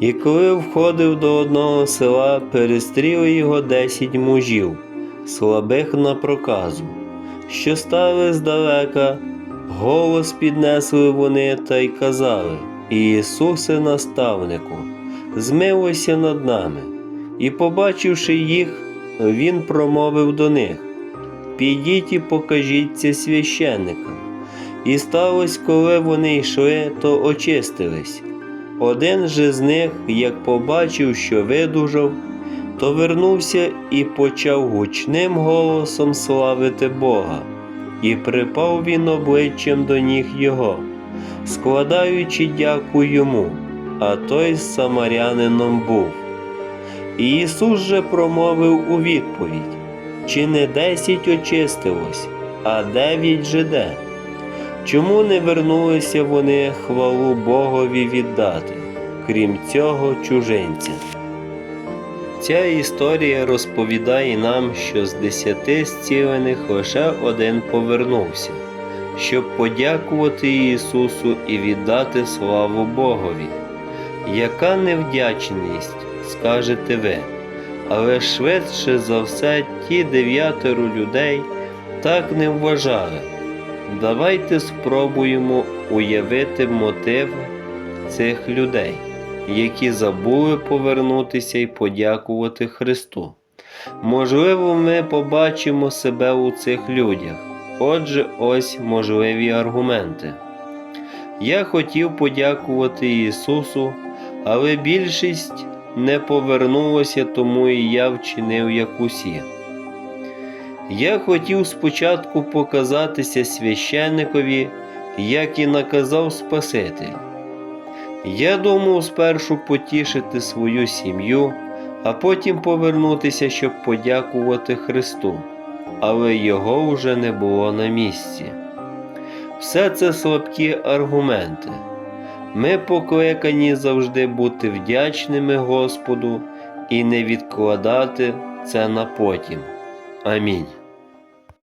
І коли входив до одного села, перестріли його десять мужів, слабих на проказу, що стали здалека, голос піднесли вони та й казали: Ісусе, наставнику, змилуйся над нами. І, побачивши їх, він промовив до них: Підіть і покажіть це священникам. І сталося, коли вони йшли, то очистились. Один же з них, як побачив, що видужав, то вернувся і почав гучним голосом славити Бога, і припав він обличчям до ніг його, складаючи дяку йому, а той з самарянином був. І Ісус же промовив у відповідь: Чи не десять очистилось, а дев'ять же де? Чому не вернулися вони хвалу Богові віддати, крім цього чужинця? Ця історія розповідає нам, що з десяти зцілених лише один повернувся, щоб подякувати Ісусу і віддати славу Богові. Яка невдячність, скажете ви, але швидше за все ті дев'ятеро людей так не вважали. Давайте спробуємо уявити мотиви цих людей, які забули повернутися і подякувати Христу. Можливо, ми побачимо себе у цих людях. Отже, ось можливі аргументи. Я хотів подякувати Ісусу, але більшість не повернулася, тому і я вчинив як усі. Я хотів спочатку показатися священникові, як і наказав Спаситель. Я думав спершу потішити свою сім'ю, а потім повернутися, щоб подякувати Христу, але його вже не було на місці. Все це слабкі аргументи. Ми покликані завжди бути вдячними Господу і не відкладати це на потім. Амінь.